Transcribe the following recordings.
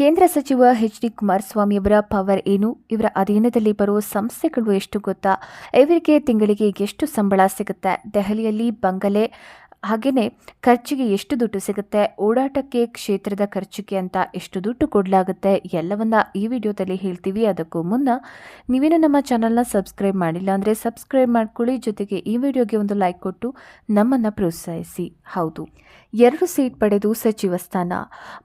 ಕೇಂದ್ರ ಸಚಿವ H D Kumaraswamy ಅವರ ಪವರ್ ಏನು? ಇವರ ಅಧೀನದಲ್ಲಿ ಬರುವ ಸಂಸ್ಥೆಗಳು ಎಷ್ಟು ಗೊತ್ತಾ? ಇವರಿಗೆ ತಿಂಗಳಿಗೆ ಎಷ್ಟು ಸಂಬಳ ಸಿಗುತ್ತೆ? ದೆಹಲಿಯಲ್ಲಿ ಬಂಗಲೆ ಹಾಗೆಯೇ ಖರ್ಚಿಗೆ ಎಷ್ಟು ದುಡ್ಡು ಸಿಗುತ್ತೆ, ಓಡಾಟಕ್ಕೆ, ಕ್ಷೇತ್ರದ ಖರ್ಚಿಗೆ ಅಂತ ಎಷ್ಟು ದುಡ್ಡು ಕೊಡಲಾಗುತ್ತೆ, ಎಲ್ಲವನ್ನ ಈ ವಿಡಿಯೋದಲ್ಲಿ ಹೇಳ್ತೀವಿ. ಅದಕ್ಕೂ ಮುನ್ನ ನೀವೇನು ನಮ್ಮ ಚಾನಲ್ನ ಸಬ್ಸ್ಕ್ರೈಬ್ ಮಾಡಿಲ್ಲ ಅಂದರೆ ಸಬ್ಸ್ಕ್ರೈಬ್ ಮಾಡ್ಕೊಳ್ಳಿ, ಜೊತೆಗೆ ಈ ವಿಡಿಯೋಗೆ ಒಂದು ಲೈಕ್ ಕೊಟ್ಟು ನಮ್ಮನ್ನು ಪ್ರೋತ್ಸಾಹಿಸಿ. ಹೌದು, ಎರಡು ಸೀಟ್ ಪಡೆದು ಸಚಿವ ಸ್ಥಾನ.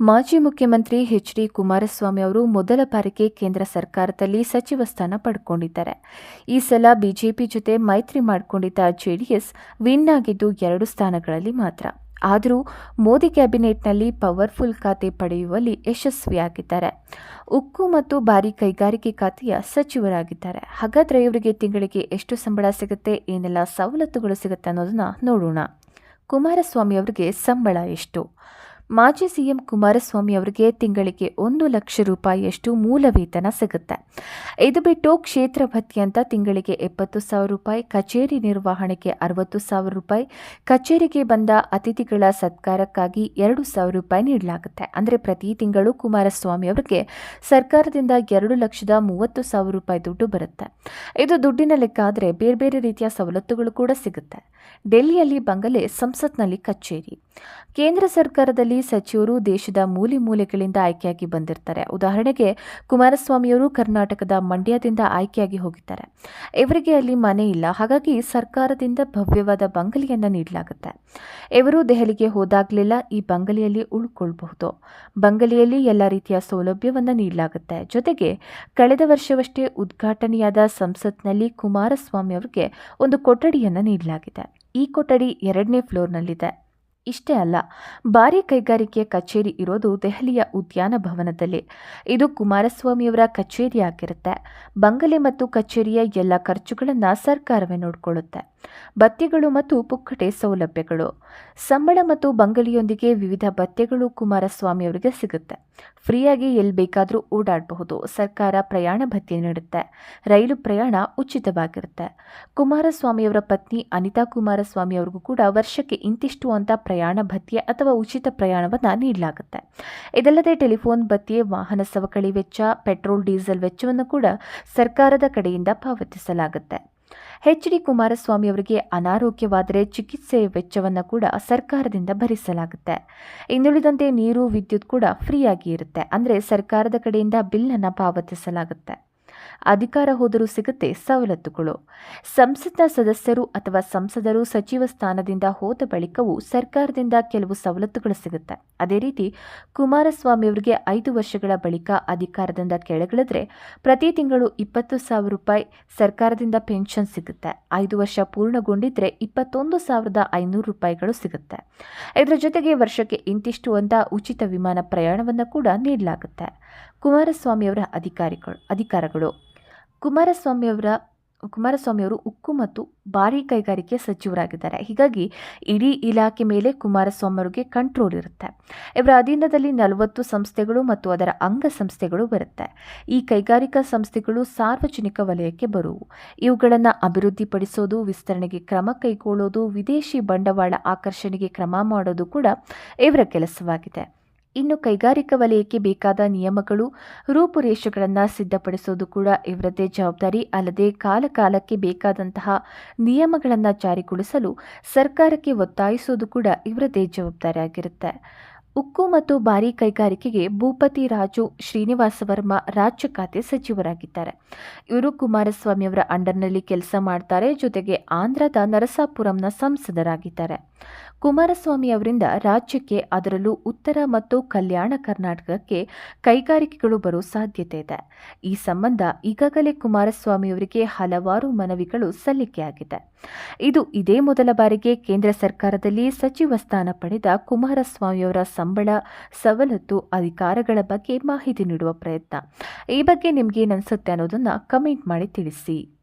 ಮಾಜಿ ಮುಖ್ಯಮಂತ್ರಿ ಎಚ್ ಡಿ ಕುಮಾರಸ್ವಾಮಿ ಅವರು ಮೊದಲ ಬಾರಿಗೆ ಕೇಂದ್ರ ಸರ್ಕಾರದಲ್ಲಿ ಸಚಿವ ಸ್ಥಾನ ಪಡ್ಕೊಂಡಿದ್ದಾರೆ. ಈ ಸಲ ಬಿಜೆಪಿ ಜೊತೆ ಮೈತ್ರಿ ಮಾಡಿಕೊಂಡಿದ್ದ ಜೆಡಿಎಸ್ ವಿನ್ ಆಗಿದ್ದು ಎರಡು ಸ್ಥಾನಗಳಲ್ಲಿ ಮಾತ್ರ. ಆದರೂ ಮೋದಿ ಕ್ಯಾಬಿನೆಟ್ನಲ್ಲಿ ಪವರ್ಫುಲ್ ಖಾತೆ ಪಡೆಯುವಲ್ಲಿ ಯಶಸ್ವಿಯಾಗಿದ್ದಾರೆ. ಉಕ್ಕು ಮತ್ತು ಭಾರಿ ಕೈಗಾರಿಕೆ ಖಾತೆಯ ಸಚಿವರಾಗಿದ್ದಾರೆ. ಹಾಗಾದರೆ ಇವರಿಗೆ ತಿಂಗಳಿಗೆ ಎಷ್ಟು ಸಂಬಳ ಸಿಗುತ್ತೆ? ಏನೆಲ್ಲ ಸವಲತ್ತುಗಳು ಸಿಗುತ್ತೆ ಅನ್ನೋದನ್ನ ನೋಡೋಣ. ಕುಮಾರಸ್ವಾಮಿ ಅವರಿಗೆ ಸಂಬಳ ಎಷ್ಟು? ಮಾಜಿ ಸಿಎಂ ಕುಮಾರಸ್ವಾಮಿ ಅವರಿಗೆ ತಿಂಗಳಿಗೆ ಒಂದು ಲಕ್ಷ ರೂಪಾಯಿಯಷ್ಟು ಮೂಲ ವೇತನ ಸಿಗುತ್ತೆ. ಇದು ಬಿಟ್ಟು ಕ್ಷೇತ್ರ ಭತ್ಯೆ ಅಂತ ತಿಂಗಳಿಗೆ ಎಪ್ಪತ್ತು ಸಾವಿರ ರೂಪಾಯಿ, ಕಚೇರಿ ನಿರ್ವಹಣೆಗೆ ಅರವತ್ತು ಸಾವಿರ ರೂಪಾಯಿ, ಕಚೇರಿಗೆ ಬಂದ ಅತಿಥಿಗಳ ಸತ್ಕಾರಕ್ಕಾಗಿ ಎರಡು ಸಾವಿರ ರೂಪಾಯಿ ನೀಡಲಾಗುತ್ತೆ. ಅಂದರೆ ಪ್ರತಿ ತಿಂಗಳು ಕುಮಾರಸ್ವಾಮಿ ಅವರಿಗೆ ಸರ್ಕಾರದಿಂದ ಎರಡು ಲಕ್ಷದ ಮೂವತ್ತು ಸಾವಿರ ರೂಪಾಯಿ ದುಡ್ಡು ಬರುತ್ತೆ. ಇದು ದುಡ್ಡಿನ ಲೆಕ್ಕ ಆದರೆ ಬೇರೆ ಬೇರೆ ರೀತಿಯ ಸವಲತ್ತುಗಳು ಕೂಡ ಸಿಗುತ್ತೆ. ಡೆಲ್ಲಿಯಲ್ಲಿ ಬಂಗಲೆ ಸಂಸತ್ನಲ್ಲಿ ಕಚೇರಿ. ಕೇಂದ್ರ ಸರ್ಕಾರದಲ್ಲಿ ಸಚಿವರು ದೇಶದ ಮೂಲೆ ಮೂಲೆಗಳಿಂದ ಆಯ್ಕೆಯಾಗಿ ಬಂದಿರ್ತಾರೆ. ಉದಾಹರಣೆಗೆ, ಕುಮಾರಸ್ವಾಮಿಯವರು ಕರ್ನಾಟಕದ ಮಂಡ್ಯದಿಂದ ಆಯ್ಕೆಯಾಗಿ ಹೋಗಿದ್ದಾರೆ. ಇವರಿಗೆ ಅಲ್ಲಿ ಮನೆ ಇಲ್ಲ. ಹಾಗಾಗಿ ಸರ್ಕಾರದಿಂದ ಭವ್ಯವಾದ ಬಂಗಲೆಯನ್ನು ನೀಡಲಾಗುತ್ತೆ. ಇವರು ದೆಹಲಿಗೆ ಹೋದಾಗಲೆಲ್ಲ ಈ ಬಂಗಲೆಯಲ್ಲಿ ಉಳ್ಕೊಳ್ಬಹುದು. ಬಂಗಲೆಯಲ್ಲಿ ಎಲ್ಲ ರೀತಿಯ ಸೌಲಭ್ಯವನ್ನು ನೀಡಲಾಗುತ್ತೆ. ಜೊತೆಗೆ, ಕಳೆದ ವರ್ಷವಷ್ಟೇ ಉದ್ಘಾಟನೆಯಾದ ಸಂಸತ್ನಲ್ಲಿ ಕುಮಾರಸ್ವಾಮಿ ಅವರಿಗೆ ಒಂದು ಕೊಠಡಿಯನ್ನು ನೀಡಲಾಗಿದೆ. ಈ ಕೊಠಡಿ ಎರಡನೇ ಫ್ಲೋರ್ನಲ್ಲಿದೆ. ಇಷ್ಟೇ ಅಲ್ಲ, ಭಾರಿ ಕೈಗಾರಿಕೆಯ ಕಚೇರಿ ಇರೋದು ದೆಹಲಿಯ ಉದ್ಯಾನ ಭವನದಲ್ಲಿ. ಇದು ಕುಮಾರಸ್ವಾಮಿಯವರ ಕಚೇರಿಯಾಗಿರುತ್ತೆ ಬಂಗಲೆ ಮತ್ತು ಕಚೇರಿಯ ಎಲ್ಲ ಖರ್ಚುಗಳನ್ನು ಸರ್ಕಾರವೇ ನೋಡಿಕೊಳ್ಳುತ್ತೆ. ಬತ್ತಿಗಳು ಮತ್ತು ಪುಕ್ಕಟೆ ಸೌಲಭ್ಯಗಳು. ಸಂಬಳ ಮತ್ತು ಬಂಗಲೆಯೊಂದಿಗೆ ವಿವಿಧ ಬತ್ತೆಗಳು ಕುಮಾರಸ್ವಾಮಿ ಅವರಿಗೆ ಸಿಗುತ್ತೆ. ಫ್ರೀಯಾಗಿ ಎಲ್ಲಿ ಬೇಕಾದರೂ ಓಡಾಡಬಹುದು. ಸರ್ಕಾರ ಪ್ರಯಾಣ ಭತ್ಯೆ ನೀಡುತ್ತೆ. ರೈಲು ಪ್ರಯಾಣ ಉಚಿತವಾಗಿರುತ್ತೆ. ಕುಮಾರಸ್ವಾಮಿಯವರ ಪತ್ನಿ ಅನಿತಾ ಕುಮಾರಸ್ವಾಮಿ ಅವ್ರಿಗೂ ಕೂಡ ವರ್ಷಕ್ಕೆ ಇಂತಿಷ್ಟು ಅಂತ ಭತ್ಯೆ ಅಥವಾ ಉಚಿತ ಪ್ರಯಾಣವನ್ನು ನೀಡಲಾಗುತ್ತೆ. ಇದಲ್ಲದೆ ಟೆಲಿಫೋನ್ ಭತ್ಯೆ, ವಾಹನ ಸವಕಳಿ ವೆಚ್ಚ, ಪೆಟ್ರೋಲ್, ಡೀಸೆಲ್ ವೆಚ್ಚವನ್ನು ಕೂಡ ಸರ್ಕಾರದ ಕಡೆಯಿಂದ ಪಾವತಿಸಲಾಗುತ್ತೆ. ಎಚ್ ಡಿ ಕುಮಾರಸ್ವಾಮಿ ಅವರಿಗೆ ಅನಾರೋಗ್ಯವಾದರೆ ಚಿಕಿತ್ಸೆ ವೆಚ್ಚವನ್ನು ಕೂಡ ಸರ್ಕಾರದಿಂದ ಭರಿಸಲಾಗುತ್ತೆ. ಇನ್ನುಳಿದಂತೆ ನೀರು, ವಿದ್ಯುತ್ ಕೂಡ ಫ್ರೀಯಾಗಿ ಇರುತ್ತೆ. ಅಂದರೆ ಸರ್ಕಾರದ ಕಡೆಯಿಂದ ಬಿಲ್ಲನ್ನು ಪಾವತಿಸಲಾಗುತ್ತೆ. ಅಧಿಕಾರ ಹೋದರೂ ಸಿಗುತ್ತೆ, ಸವಲತ್ತುಗಳು. ಸಂಸತ್ನ ಸದಸ್ಯರು ಅಥವಾ ಸಂಸದರು ಸಚಿವ ಸ್ಥಾನದಿಂದ ಹೋದ ಬಳಿಕವೂ ಸರ್ಕಾರದಿಂದ ಕೆಲವು ಸವಲತ್ತುಗಳು ಸಿಗುತ್ತೆ. ಅದೇ ರೀತಿ, ಕುಮಾರಸ್ವಾಮಿ ಅವರಿಗೆ ಐದು ವರ್ಷಗಳ ಬಳಿಕ ಅಧಿಕಾರದಿಂದ ಕೆಳಗಿಳಿದ್ರೆ ಪ್ರತಿ ತಿಂಗಳು ಇಪ್ಪತ್ತು ಸಾವಿರ ರೂಪಾಯಿ ಸರ್ಕಾರದಿಂದ ಪೆನ್ಷನ್ ಸಿಗುತ್ತೆ. ಐದು ವರ್ಷ ಪೂರ್ಣಗೊಂಡಿದ್ರೆ ಇಪ್ಪತ್ತೊಂದು ಸಾವಿರದ ಐನೂರು ರೂಪಾಯಿಗಳು ಸಿಗುತ್ತೆ. ಇದರ ಜೊತೆಗೆ ವರ್ಷಕ್ಕೆ ಇಂತಿಷ್ಟು ಅಂತ ಉಚಿತ ವಿಮಾನ ಪ್ರಯಾಣವನ್ನು ಕೂಡ ನೀಡಲಾಗುತ್ತೆ. ಕುಮಾರಸ್ವಾಮಿಯವರ ಅಧಿಕಾರಿಗಳು ಅಧಿಕಾರಗಳು. ಕುಮಾರಸ್ವಾಮಿಯವರ, ಕುಮಾರಸ್ವಾಮಿಯವರು ಉಕ್ಕು ಮತ್ತು ಭಾರೀ ಕೈಗಾರಿಕೆ ಸಚಿವರಾಗಿದ್ದಾರೆ. ಹೀಗಾಗಿ ಇಡೀ ಇಲಾಖೆ ಮೇಲೆ ಕುಮಾರಸ್ವಾಮಿ ಅವರಿಗೆ ಕಂಟ್ರೋಲ್ ಇರುತ್ತೆ. ಇವರ ಅಧೀನದಲ್ಲಿ ನಲವತ್ತು ಸಂಸ್ಥೆಗಳು ಮತ್ತು ಅದರ ಅಂಗ ಸಂಸ್ಥೆಗಳು ಬರುತ್ತೆ. ಈ ಕೈಗಾರಿಕಾ ಸಂಸ್ಥೆಗಳು ಸಾರ್ವಜನಿಕ ವಲಯಕ್ಕೆ ಬರುವು. ಇವುಗಳನ್ನು ಅಭಿವೃದ್ಧಿಪಡಿಸೋದು, ವಿಸ್ತರಣೆಗೆ ಕ್ರಮ ಕೈಗೊಳ್ಳೋದು, ವಿದೇಶಿ ಬಂಡವಾಳ ಆಕರ್ಷಣೆಗೆ ಕ್ರಮ ಮಾಡೋದು ಕೂಡ ಇವರ ಕೆಲಸವಾಗಿದೆ. ಇನ್ನು ಕೈಗಾರಿಕಾ ವಲಯಕ್ಕೆ ಬೇಕಾದ ನಿಯಮಗಳು, ರೂಪುರೇಷೆಗಳನ್ನು ಸಿದ್ಧಪಡಿಸೋದು ಕೂಡ ಇವರದೇ ಜವಾಬ್ದಾರಿ. ಅಲ್ಲದೆ ಕಾಲಕಾಲಕ್ಕೆ ಬೇಕಾದಂತಹ ನಿಯಮಗಳನ್ನು ಜಾರಿಗೊಳಿಸಲು ಸರ್ಕಾರಕ್ಕೆ ಒತ್ತಾಯಿಸೋದು ಕೂಡ ಇವರದೇ ಜವಾಬ್ದಾರಿಯಾಗಿರುತ್ತೆ. ಉಕ್ಕು ಮತ್ತು ಭಾರಿ ಕೈಗಾರಿಕೆಗೆ ಭೂಪತಿ ರಾಜು ಶ್ರೀನಿವಾಸ ವರ್ಮ ರಾಜ್ಯ ಖಾತೆ ಸಚಿವರಾಗಿದ್ದಾರೆ. ಇವರು ಕುಮಾರಸ್ವಾಮಿ ಅವರ ಅಂಡರ್ನಲ್ಲಿ ಕೆಲಸ ಮಾಡ್ತಾರೆ, ಜೊತೆಗೆ ಆಂಧ್ರದ ನರಸಾಪುರಂನ ಸಂಸದರಾಗಿದ್ದಾರೆ. ಕುಮಾರಸ್ವಾಮಿ ಅವರಿಂದ ರಾಜ್ಯಕ್ಕೆ ಅದರಲ್ಲೂ ಉತ್ತರ ಮತ್ತು ಕಲ್ಯಾಣ ಕರ್ನಾಟಕಕ್ಕೆ ಕೈಗಾರಿಕೆಗಳು ಬರೋ ಸಾಧ್ಯತೆ ಇದೆ. ಈ ಸಂಬಂಧ ಈಗಾಗಲೇ ಕುಮಾರಸ್ವಾಮಿ ಅವರಿಗೆ ಹಲವಾರು ಮನವಿಗಳು ಸಲ್ಲಿಕೆಯಾಗಿದೆ ಇದು ಇದೇ ಮೊದಲ ಬಾರಿಗೆ ಕೇಂದ್ರ ಸರ್ಕಾರದಲ್ಲಿ ಸಚಿವ ಸ್ಥಾನ ಪಡೆದ ಕುಮಾರಸ್ವಾಮಿಯವರ ಸಂಬಳ, ಸವಲತ್ತು, ಅಧಿಕಾರಗಳ ಬಗ್ಗೆ ಮಾಹಿತಿ ನೀಡುವ ಪ್ರಯತ್ನ. ಈ ಬಗ್ಗೆ ನಿಮಗೆ ಅನಿಸುತ್ತೆ ಅನ್ನೋದನ್ನು ಕಮೆಂಟ್ ಮಾಡಿ ತಿಳಿಸಿ.